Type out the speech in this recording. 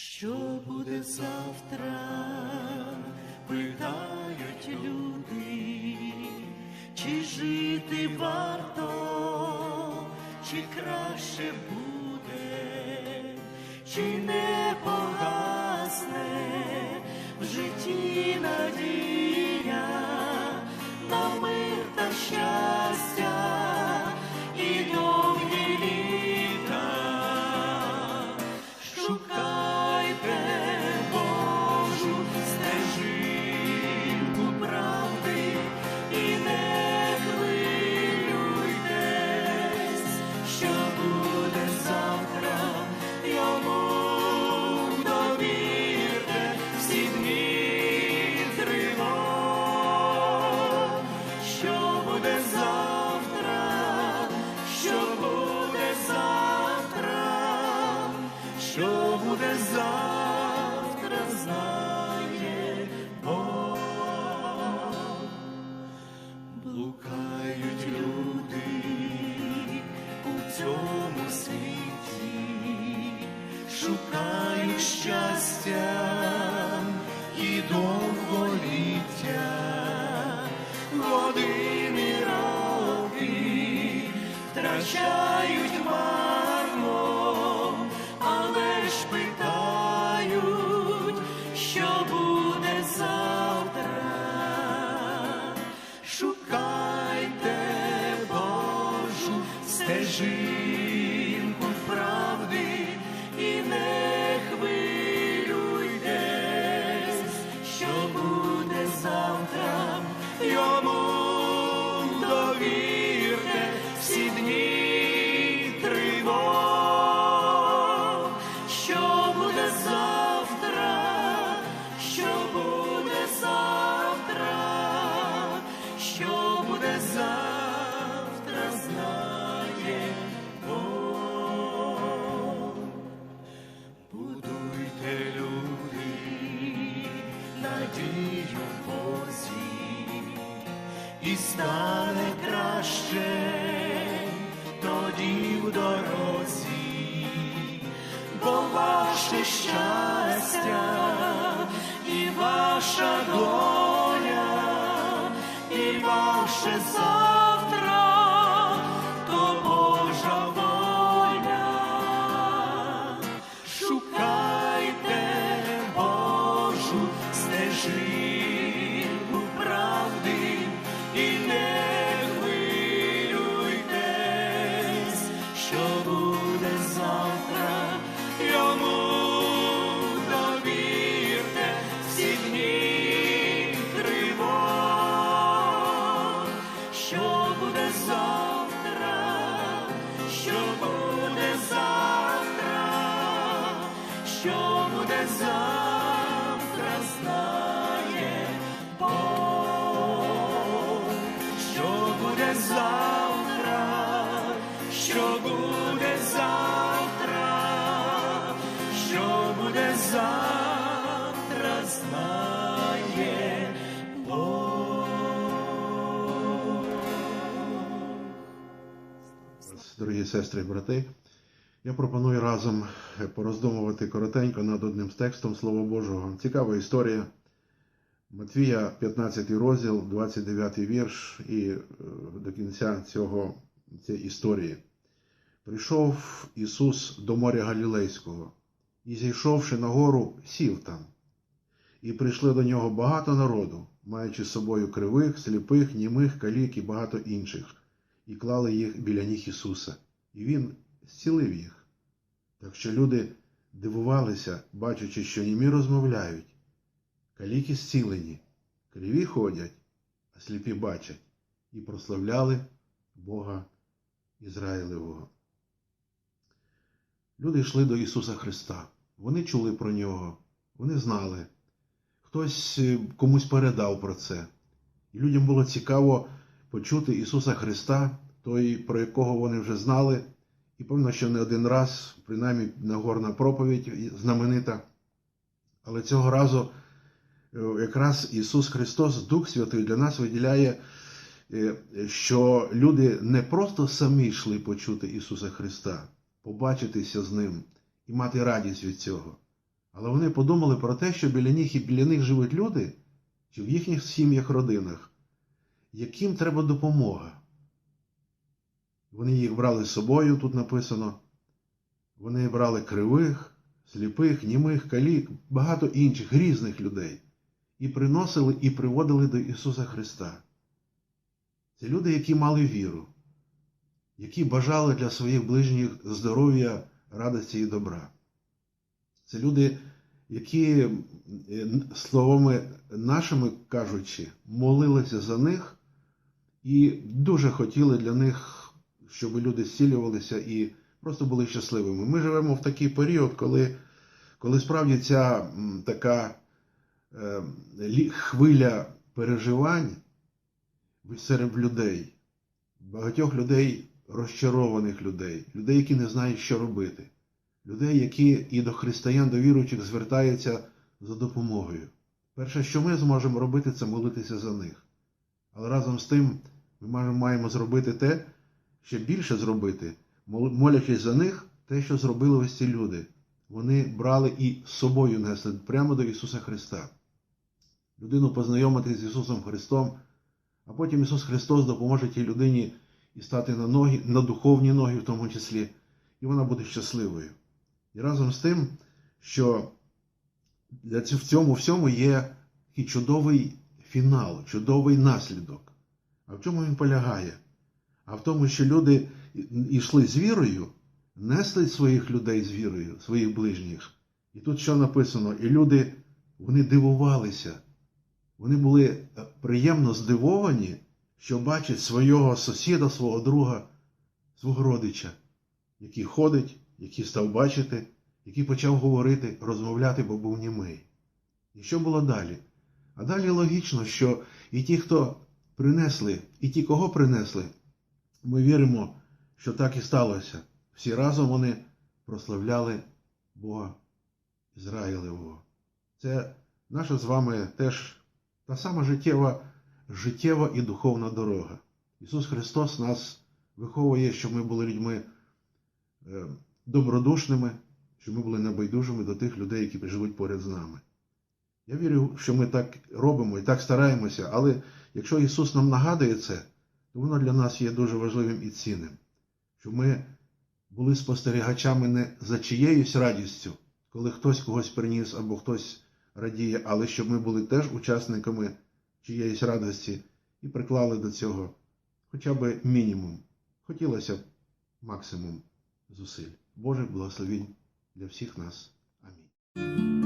Що буде завтра? Питають люди, чи жити варто, чи краще буде, чи не завтра, і стане краще. Тоді в дорозі, бо ваше щастя і ваша доля, і ваше завтра, що буде завтра, що буде завтра, що буде завтра, знає Бог, що буде завтра, що буде Дорогі сестри і брати, я пропоную разом пороздумувати коротенько над одним з текстом Слова Божого. Цікава історія. Матвія, 15 розділ, 29 вірш, і е, до кінця цього, цієї історії. Прийшов Ісус до моря Галілейського і, зійшовши на гору, сів там. І прийшли до нього багато народу, маючи з собою кривих, сліпих, німих, калік і багато інших, і клали їх біля ніг Ісуса. І Він зцілив їх. Так що люди дивувалися, бачачи, що німі розмовляють, каліки зцілені, криві ходять, а сліпі бачать, і прославляли Бога Ізраїлевого. Люди йшли до Ісуса Христа. Вони чули про нього, вони знали. Хтось е, комусь передав про це. І людям було цікаво почути Ісуса Христа, той, про якого вони вже знали, і певно, що не один раз, принаймні Нагорна проповідь знаменита. Але цього разу е, якраз Ісус Христос, Дух Святий, для нас виділяє, е, що люди не просто самі йшли почути Ісуса Христа, побачитися з Ним і мати радість від цього, Але вони подумали про те, що біля них і біля них живуть люди, чи в їхніх сім'ях, родинах, яким треба допомога. Вони їх брали з собою, тут написано. Вони брали кривих, сліпих, німих, калік, багато інших різних людей і приносили і приводили до Ісуса Христа. Це люди, які мали віру, які бажали для своїх ближніх здоров'я, радості і добра. Це люди, які, е, словами нашими кажучи, молилися за них і дуже хотіли для них, щоб люди зцілювалися і просто були щасливими. Ми живемо в такий період, коли, коли справді ця така е, хвиля переживань серед людей, багатьох людей, розчарованих людей, людей, які не знають, що робити, людей, які і до християн, до віруючих звертаються за допомогою. Перше, що ми зможемо робити, це молитися за них. Але разом з тим ми маємо- зробити те, ще більше зробити, молячись за них, те, що зробили ось ці люди. Вони брали і з собою несли прямо до Ісуса Христа. Людину познайомити з Ісусом Христом, а потім Ісус Христос допоможе тій людині і стати на ноги, на духовні ноги в тому числі, і вона буде щасливою. І разом з тим, що в цьому всьому є такий чудовий фінал, чудовий наслідок. А в чому він полягає? А в тому, що люди йшли з вірою, несли своїх людей з вірою, своїх ближніх. І тут що написано? І люди вони дивувалися. Вони були е, приємно здивовані, що бачать свого сусіда, свого друга, свого родича, який ходить, який став бачити, який почав говорити, розмовляти, бо був німий. І що було далі? А далі логічно, що і ті, хто принесли, і ті, кого принесли, ми віримо, що так і сталося. Всі разом вони прославляли Бога Ізраїлевого. Це наша з вами теж та сама життєва, життєва і духовна дорога. Ісус Христос нас виховує, щоб ми були людьми е, добродушними, щоб ми були небайдужими до тих людей, які живуть поряд з нами. Я вірю, що ми так робимо і так стараємося, але якщо Ісус нам нагадує це, то воно для нас є дуже важливим і цінним, щоб ми були спостерігачами не за чиєюсь радістю, коли хтось когось приніс або хтось радіє, але щоб ми були теж учасниками чиєїсь радості і приклали до цього хоча б мінімум. Хотілося б максимум зусиль. Боже благословінь для всіх нас. Амінь.